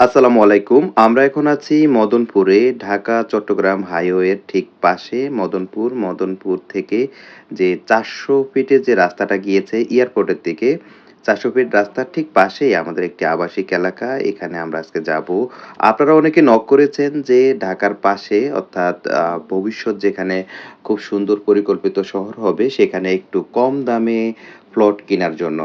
আসসালামু আলাইকুম। আমরা এখন আছি মদনপুরে, ঢাকা চট্টগ্রাম হাইওয়ের ঠিক পাশে মদনপুর। মদনপুর থেকে যে ৪০০ ফিটের যে রাস্তাটা গিয়েছে এয়ারপোর্টের দিকে, ৪০০ ফিট রাস্তার ঠিক পাশেই আমাদের একটি আবাসিক এলাকা। এখানে আমরা আজকে যাব। আপনারা অনেকে নক করেছেন যে ঢাকার পাশে অর্থাৎ ভবিষ্যৎ যেখানে খুব সুন্দর পরিকল্পিত শহর হবে সেখানে একটু কম দামে প্লট কেনার জন্য।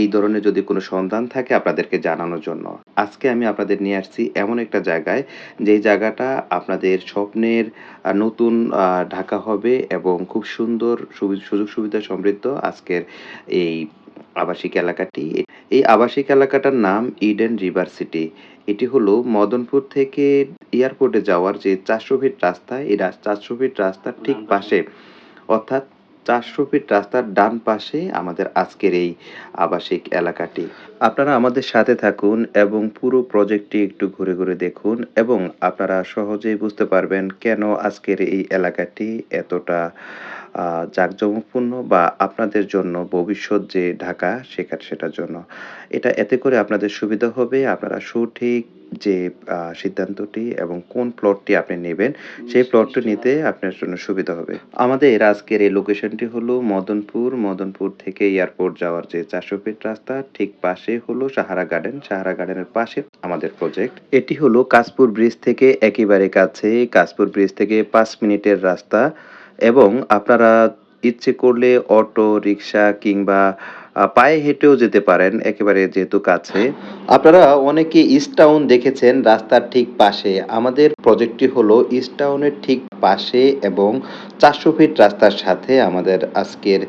এই ধরনের যদি কোনো সন্ধান থাকে আপনাদেরকে জানানোর জন্য। আজকে আমি আপনাদের নিয়ে আসছি এমন একটা জায়গায়, যেই জায়গাটা আপনাদের স্বপ্নের নতুন ঢাকা হবে এবং খুব সুন্দর সুযোগ সুবিধা সমৃদ্ধ আজকের এই আবাসিক এলাকাটি। এই আবাসিক এলাকাটার নাম ইডেন রিভার সিটি। এটি হলো মদনপুর থেকে এয়ারপোর্টে যাওয়ার যে ৪০০ ফিট রাস্তা, এই ৪০০ ফিট রাস্তার ঠিক পাশে অর্থাৎ ৪০০ ফিট রাস্তার ডান পাশে আমাদের আজকের এই আবাসিক এলাকাটি। আপনারা আমাদের সাথে থাকুন এবং পুরো প্রজেক্টটি একটু ঘুরে, ঘুরে দেখুন এবং আপনারা সহজেই বুঝতে পারবেন কেন আজকের এই এলাকাটি এতটা জাঁকজমকপূর্ণ বা আপনাদের জন্য ভবিষ্যৎ যে ঢাকা সেখান সেটার জন্য। এটা এতে করে আপনাদের সুবিধা হবে। আপনারা সঠিক যে সিদ্ধান্তটি এবং কোন প্লটটি আপনি নেবেন, সেই প্লটটি নিতে আপনার জন্য সুবিধা হবে। আমাদের আজকের এই লোকেশনটি হলো মদনপুর। মদনপুর থেকে এয়ারপোর্ট যাওয়ার যে ৪০০ ফিট রাস্তা ঠিক পাশে হলো সাহারা গার্ডেন। সাহারা গার্ডেনের পাশে আমাদের প্রজেক্ট। এটি হলো কাশপুর ব্রিজ থেকে একেবারে কাছে। কাশপুর ব্রিজ থেকে পাঁচ মিনিটের রাস্তা এবং আপনারা ইচ্ছে করলে অটো, রিক্সা কিংবা পায়ে হেঁটেও যেতে পারেন একেবারে যেহেতু কাছে। আপনারা অনেকে ইস্ট টাউন দেখেছেন রাস্তার ঠিক পাশে। আমাদের প্রজেক্টটি হলো ইস্ট টাউনের ঠিক পাশে এবং ৪০০ ফিট রাস্তার সাথে আমাদের আজকের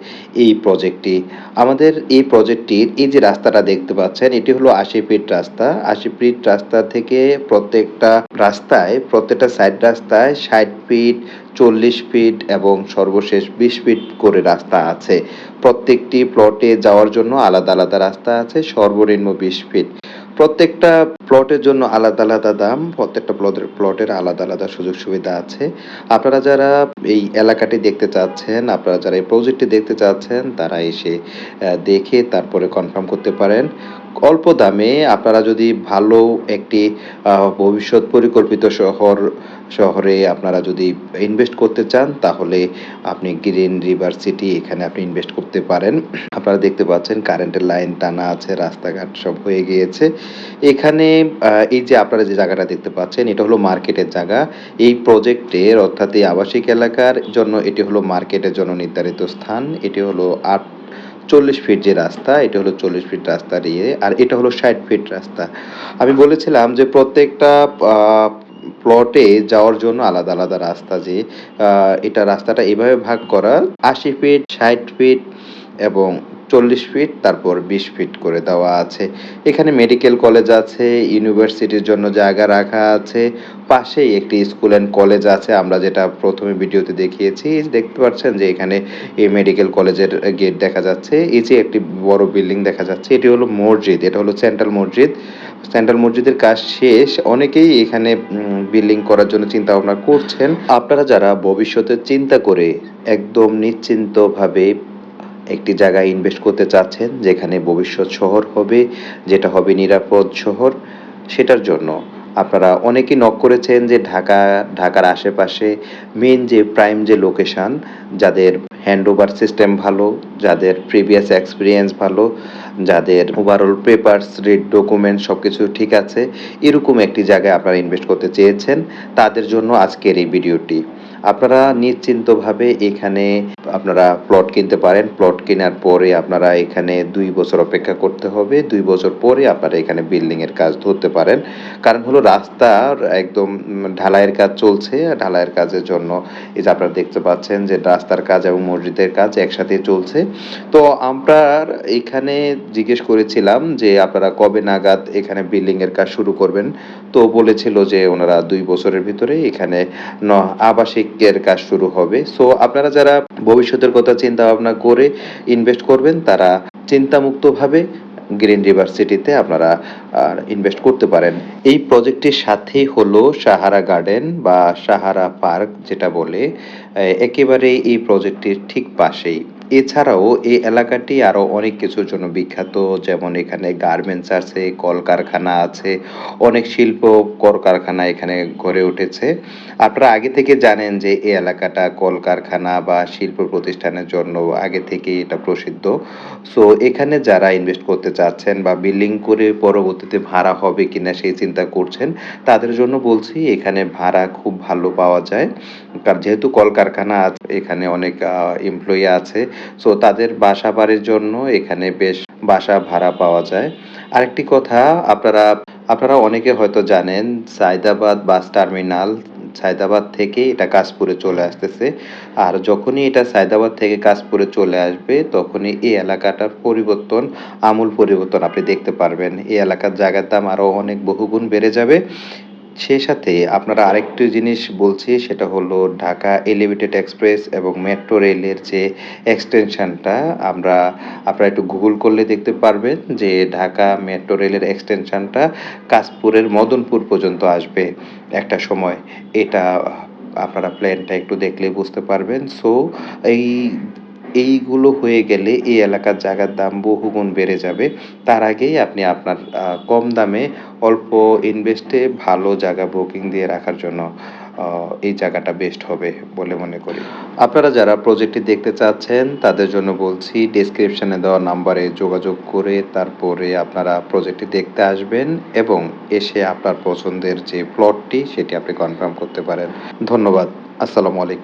এই প্রজেক্টটি। আমাদের এই প্রজেক্টটির এই যে রাস্তাটা দেখতে পাচ্ছেন এটি হলো ৮০ ফিট রাস্তা। ৮০ ফিট রাস্তা থেকে প্রত্যেকটা রাস্তায় প্রত্যেকটা সাইড রাস্তায় ৬০ ফিট, ৪০ ফিট এবং সর্বশেষ ২০ ফিট করে রাস্তা আছে। প্রত্যেকটি প্লটে যাওয়ার জন্য আলাদা, আলাদা রাস্তা আছে সর্বনিম্ন ২০ ফিট। প্রত্যেকটা প্লটের জন্য আলাদা, আলাদা দাম। প্রত্যেকটা প্লটের প্লটের আলাদা, আলাদা সুযোগ সুবিধা আছে। আপনারা যারা এই এলাকাটি দেখতে চাচ্ছেন, আপনারা যারা এই প্রজেক্টটি দেখতে চাচ্ছেন তারা এসে দেখে তারপরে কনফার্ম করতে পারেন। অল্প দামে আপনারা যদি ভালো একটি ভবিষ্যৎ পরিকল্পিত শহর শহরে আপনারা যদি ইনভেস্ট করতে চান তাহলে আপনি গ্রিন রিভার সিটি এখানে আপনি ইনভেস্ট করতে পারেন। আপনারা দেখতে পাচ্ছেন কারেন্টের লাইন টানা আছে, রাস্তাঘাট সব হয়ে গিয়েছে। এখানে এই যে আপনারা যে জায়গাটা দেখতে পাচ্ছেন এটা হলো মার্কেটের জায়গা। এই প্রজেক্টের অর্থাৎ এই আবাসিক এলাকার জন্য এটি হলো মার্কেটের জন্য নির্ধারিত স্থান। এটি হলো ৮ ৪০ ফিট যে রাস্তা, এটা হলো ৪০ ফিট রাস্তা নিয়ে আর এটা হলো ৬০ ফিট রাস্তা। আমি বলেছিলাম যে প্রত্যেকটা প্লটে যাওয়ার জন্য আলাদা, আলাদা রাস্তা যে এটা রাস্তাটা এভাবে ভাগ করা ৮০ ফিট, ৬০ ফিট এবং ৪০ ফিট তারপর ২০ ফিট করে দেওয়া আছে। এখানে মেডিকেল কলেজ আছে, ইউনিভার্সিটির জন্য জায়গা রাখা আছে। পাশেই একটি স্কুল অ্যান্ড কলেজ আছে আমরা যেটা প্রথমে ভিডিওতে দেখিয়েছি। দেখতে পাচ্ছেন যে এখানে এই মেডিকেল কলেজের গেট দেখা যাচ্ছে। এই যে একটি বড় বিল্ডিং দেখা যাচ্ছে এটি হলো মসজিদ। এটা হলো সেন্ট্রাল মসজিদ। সেন্ট্রাল মসজিদের কাজ শেষ। অনেকেই এখানে বিল্ডিং করার জন্য চিন্তা ভাবনা করছেন। আপনারা যারা ভবিষ্যতে চিন্তা করে একদম নিশ্চিন্তভাবে একটি জায়গায় ইনভেস্ট করতে চাচ্ছেন যেখানে ভবিষ্যৎ শহর হবে, যেটা হবে নিরাপদ শহর, সেটার জন্য। আপনারা অনেকেই নক করেছেন যে ঢাকা, ঢাকার আশেপাশে মেন যে প্রাইম যে লোকেশন যাদের হ্যান্ডওভার সিস্টেম ভালো, যাদের প্রিভিয়াস এক্সপিরিয়েন্স ভালো, যাদের ওভারঅল পেপারস, রিড ডকুমেন্ট সব কিছু ঠিক আছে, এরকম একটি জায়গায় আপনারা ইনভেস্ট করতে চেয়েছেন, তাদের জন্য আজকের এই ভিডিওটি। আপনারা নিশ্চিন্তভাবে এখানে আপনারা প্লট কিনতে পারেন। প্লট কেনার পরে আপনারা এখানে দুই বছর অপেক্ষা করতে হবে। দুই বছর পরে আপনারা এখানে বিল্ডিং এর কাজ ধরতে পারেন। কারণ হলো রাস্তার একদম ঢালাইয়ের কাজ চলছে। ঢালাইয়ের কাজের জন্য এই যে আপনারা দেখতে পাচ্ছেন যে রাস্তার কাজ এবং মসজিদের কাজ একসাথেই চলছে। তো আমরা এখানে জিজ্ঞেস করেছিলাম যে আপনারা কবে নাগাদ এখানে বিল্ডিং এর কাজ শুরু করবেন? তো বলেছিল যে ওনারা দুই বছরের ভিতরে এখানে আবাসিকের কাজ শুরু হবে। সো আপনারা যারা ভবিষ্যতের কথা চিন্তা ভাবনা করে ইনভেস্ট করবেন, তারা চিন্তামুক্তভাবে গ্রিন রিভার সিটিতে আপনারা ইনভেস্ট করতে পারেন। এই প্রজেক্টটির সাথেই হলো সাহারা গার্ডেন বা সাহারা পার্ক যেটা বলে। একেবারে এই প্রজেক্টটির ঠিক পাশেই। এছাড়াও এই এলাকাটি আরও অনেক কিছুর জন্য বিখ্যাত যেমন এখানে গার্মেন্টস আছে, কলকারখানা আছে, অনেক শিল্প কলকারখানা এখানে গড়ে উঠেছে। আপনারা আগে থেকে জানেন যে এই এলাকাটা কলকারখানা বা শিল্প প্রতিষ্ঠানের জন্য আগে থেকেই এটা প্রসিদ্ধ। সো এখানে যারা ইনভেস্ট করতে চাচ্ছেন বা বিল্ডিং করে পরবর্তীতে ভাড়া হবে কিনা সেই চিন্তা করছেন, তাদের জন্য বলছি এখানে ভাড়া খুব ভালো পাওয়া যায়। কারণ যেহেতু কলকারখানা আছে এখানে অনেক এমপ্লয়ি আছে। সো তাদের বাসা বাড়ির জন্য এখানে বেশ বাসা ভাড়া পাওয়া যায়। আরেকটি কথা, আপনারা আপনারা অনেকে হয়তো জানেন, সায়দাবাদ বাস টার্মিনাল, সায়দাবাদ থেকে এটা কাশপুরে চলে আসতেছে। আর যখনই এটা সায়দাবাদ থেকে কাশপুরে চলে আসবে, তখনই এই এলাকাটার পরিবর্তন, আমূল পরিবর্তন আপনি দেখতে পারবেন। এই এলাকার জায়গার দাম আরও অনেক বহুগুণ বেড়ে যাবে। সেই সাথে আপনারা আরেকটি জিনিস বলছি, সেটা হলো ঢাকা এলিভেটেড এক্সপ্রেস এবং মেট্রো রেলের যে এক্সটেনশনটা আমরা আপনারা একটু গুগল করলে দেখতে পারবেন যে ঢাকা মেট্রো রেলের এক্সটেনশনটা কাশপুরের মদনপুর পর্যন্ত আসবে একটা সময়। এটা আপনারা প্ল্যানটা একটু দেখলে বুঝতে পারবেন। সো এই এইগুলো হয়ে গেলে এই এলাকার জায়গার দাম বহুগুণ বেড়ে যাবে। তার আগেই আপনি আপনার কম দামে অল্প ইনভেস্টে ভালো জায়গা বুকিং দিয়ে রাখার জন্য এই জায়গাটা বেস্ট হবে বলে মনে করি। আপনারা যারা প্রজেক্টটি দেখতে চাচ্ছেন, তাদের জন্য বলছি ডেসক্রিপশনে দেওয়া নাম্বারে যোগাযোগ করে তারপরে আপনারা প্রজেক্টটি দেখতে আসবেন এবং এসে আপনার পছন্দের যে প্লটটি সেটি আপনি কনফার্ম করতে পারেন। ধন্যবাদ। আসসালামু আলাইকুম।